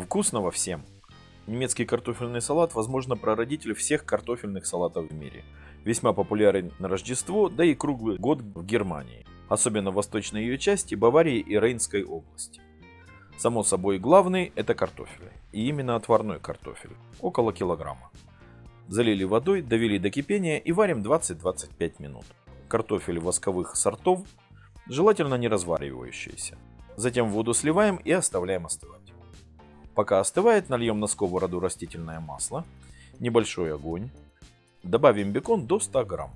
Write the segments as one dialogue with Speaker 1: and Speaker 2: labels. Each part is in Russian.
Speaker 1: Вкусного всем! Немецкий картофельный салат, возможно, прародитель всех картофельных салатов в мире. Весьма популярен на Рождество, да и круглый год в Германии, особенно в восточной ее части, Баварии и Рейнской области. Само собой, главный – это картофель, и именно отварной картофель, около килограмма. Залили водой, довели до кипения и варим 20-25 минут. Картофель восковых сортов, желательно не разваривающийся. Затем воду сливаем и оставляем остывать. Пока остывает, нальем на сковороду растительное масло, небольшой огонь, добавим бекон до 100 грамм.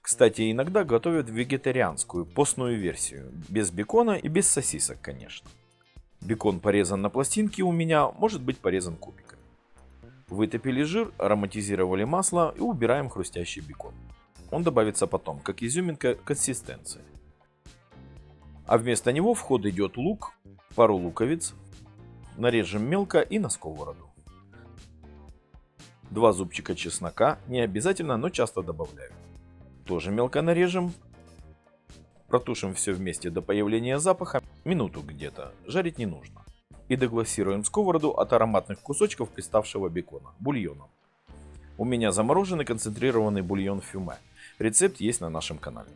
Speaker 1: Кстати, иногда готовят вегетарианскую постную версию, без бекона и без сосисок, конечно. Бекон порезан на пластинки у меня, может быть порезан кубиками. Вытопили жир, ароматизировали масло и убираем хрустящий бекон. Он добавится потом, как изюминка консистенции. А вместо него в ход идет лук, пару луковиц, нарежем мелко и на сковороду. Два зубчика чеснока, не обязательно, но часто добавляю. Тоже мелко нарежем, Протушим все вместе до появления запаха, минуту где-то, жарить не нужно. И деглассируем сковороду от ароматных кусочков приставшего бекона, бульоном. У меня замороженный концентрированный бульон фюме. Рецепт есть на нашем канале.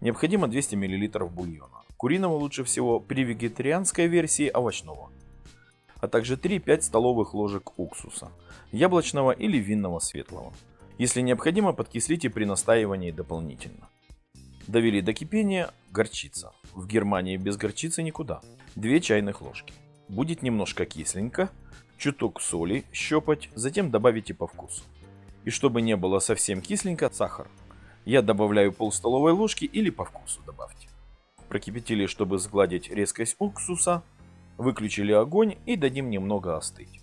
Speaker 1: Необходимо 200 мл бульона. Куриного лучше всего при вегетарианской версии овощного. А также 3-5 столовых ложек уксуса. Яблочного или винного светлого. Если необходимо, подкислите при настаивании дополнительно. Довели до кипения горчица. В Германии без горчицы никуда. 2 чайных ложки. Будет немножко кисленько, чуток соли щепать, затем добавите по вкусу. И чтобы не было совсем кисленько, сахар. Я добавляю пол столовой ложки или по вкусу добавьте. Прокипятили, чтобы сгладить резкость уксуса. Выключили огонь и дадим немного остыть.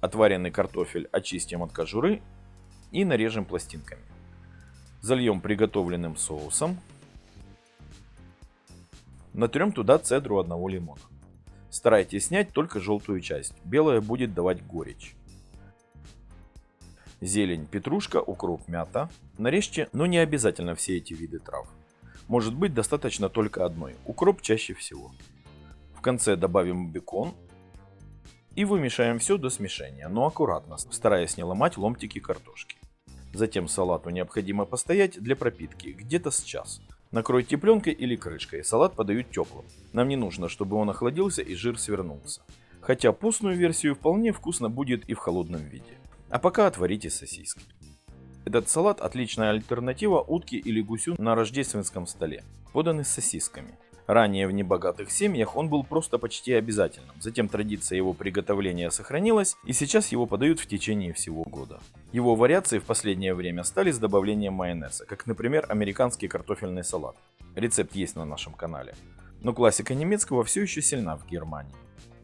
Speaker 1: Отваренный картофель очистим от кожуры и нарежем пластинками. Зальем приготовленным соусом. Натрем туда цедру одного лимона. Старайтесь снять только желтую часть, белая будет давать горечь. Зелень, петрушка, укроп, мята. Нарежьте, но не обязательно все эти виды трав. Может быть достаточно только одной, укроп чаще всего. В конце добавим бекон и вымешаем все до смешения, но аккуратно, стараясь не ломать ломтики картошки. Затем салату необходимо постоять для пропитки где-то с час. Накройте пленкой или крышкой, салат подают теплым. Нам не нужно, чтобы он охладился и жир свернулся. Хотя постную версию вполне вкусно будет и в холодном виде. А пока отварите сосиски. Этот салат отличная альтернатива утке или гусю на рождественском столе, поданный с сосисками. Ранее в небогатых семьях он был просто почти обязательным, затем традиция его приготовления сохранилась, и сейчас его подают в течение всего года. Его вариации в последнее время стали с добавлением майонеза, как, например, американский картофельный салат. Рецепт есть на нашем канале. Но классика немецкого все еще сильна в Германии.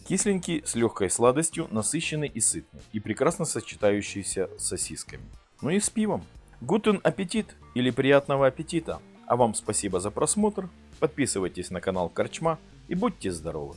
Speaker 1: Кисленький, с легкой сладостью, насыщенный и сытный, и прекрасно сочетающийся с сосисками. Ну и с пивом. Гутен аппетит или приятного аппетита! А вам спасибо за просмотр, подписывайтесь на канал Корчма и будьте здоровы!